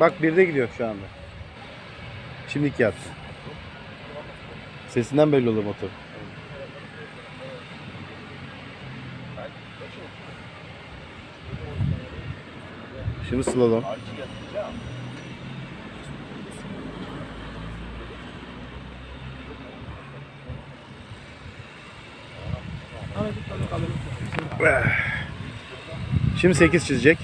Bak birde gidiyor şu anda. Şimdiki yaptı. Sesinden belli olur motor. Şimdi slalom. Şimdi 8 çizecek.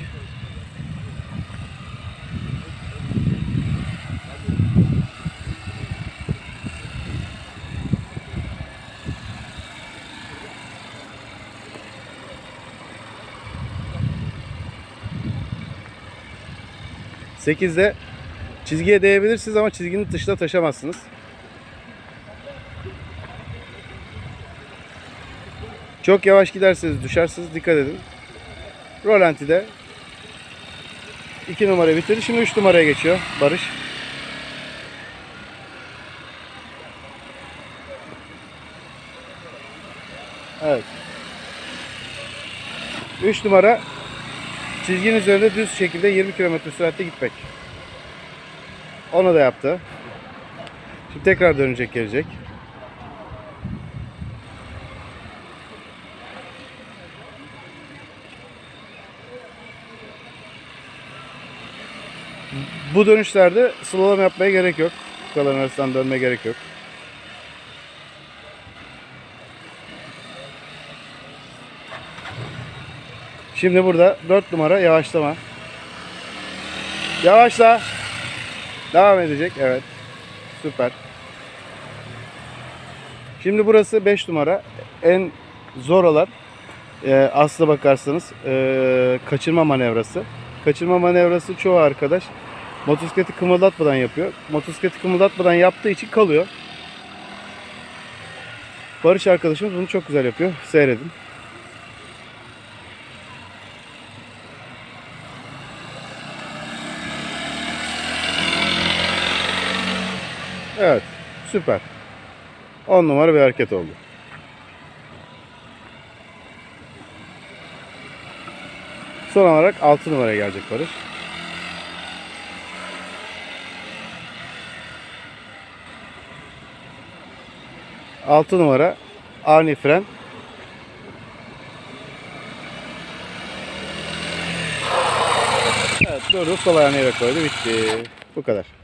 Sekizde çizgiye değebilirsiniz ama çizginin dışına taşamazsınız. Çok yavaş giderseniz düşersiniz. Dikkat edin. Rolanti'de 2 numara bitirdi. Şimdi 3 numaraya geçiyor Barış. Evet. 3 numara çizginin üzerinde düz şekilde 20 km süratle gitmek. Onu da yaptı. Şimdi tekrar dönecek gelecek. Bu dönüşlerde slalom yapmaya gerek yok. Kukaların arasından dönmeye gerek yok. Şimdi burada 4 numara yavaşlama. Yavaşla. Devam edecek. Evet. Süper. Şimdi burası 5 numara. En zor olan e, aslına bakarsanız e, kaçırma manevrası. Kaçırma manevrası çoğu arkadaş motosikleti kımıldatmadan yapıyor. Motosikleti kımıldatmadan yaptığı için kalıyor. Barış arkadaşımız bunu çok güzel yapıyor. Seyredin. Evet. Süper. 10 numara bir hareket oldu. Son olarak 6 numaraya gelecek Barış. Altı numara ani fren. Evet durdu sol ayağını yere koydu bitti. Bu kadar.